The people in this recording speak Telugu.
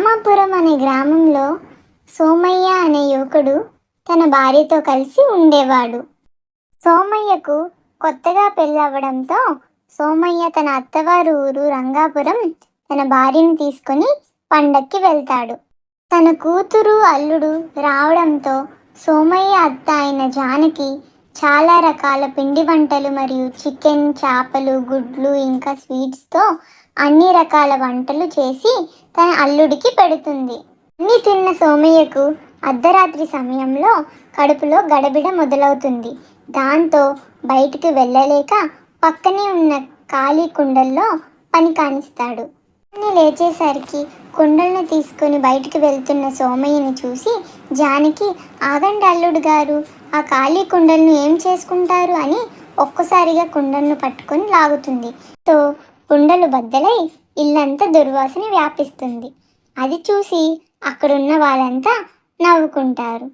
రామాపురం అనే గ్రామంలో సోమయ్య అనే యువకుడు తన భార్యతో కలిసి ఉండేవాడు. సోమయ్యకు కొత్తగా పెళ్ళవడంతో సోమయ్య తన అత్తవారు ఊరు రంగాపురం తన భార్యను తీసుకొని పండక్కి వెళ్తాడు. తన కూతురు అల్లుడు రావడంతో సోమయ్య అత్త అయిన జానకి చాలా రకాల పిండి వంటలు మరియు చికెన్ చేపలు గుడ్లు ఇంకా స్వీట్స్తో అన్ని రకాల వంటలు చేసి తన అల్లుడికి పెడుతుంది. అన్ని తిన్న సోమయ్యకు అర్ధరాత్రి సమయంలో కడుపులో గడబిడ మొదలవుతుంది. దాంతో బయటికి వెళ్ళలేక పక్కనే ఉన్న ఖాళీ కుండల్లో పని కానిస్తాడు. అన్ని లేచేసరికి కుండలను తీసుకొని బయటికి వెళ్తున్న సోమయ్యని చూసి జానకి ఆగండి అల్లుడు గారు ఆ ఖాళీ కుండలను ఏం చేసుకుంటారు? అని ఒక్కసారిగా కుండలను పట్టుకొని లాగుతుంది. తో కుండలు బద్దలై ఇల్లంతా దుర్వాసన వ్యాపిస్తుంది. అది చూసి అక్కడున్న వాళ్ళంతా నవ్వుకుంటారు.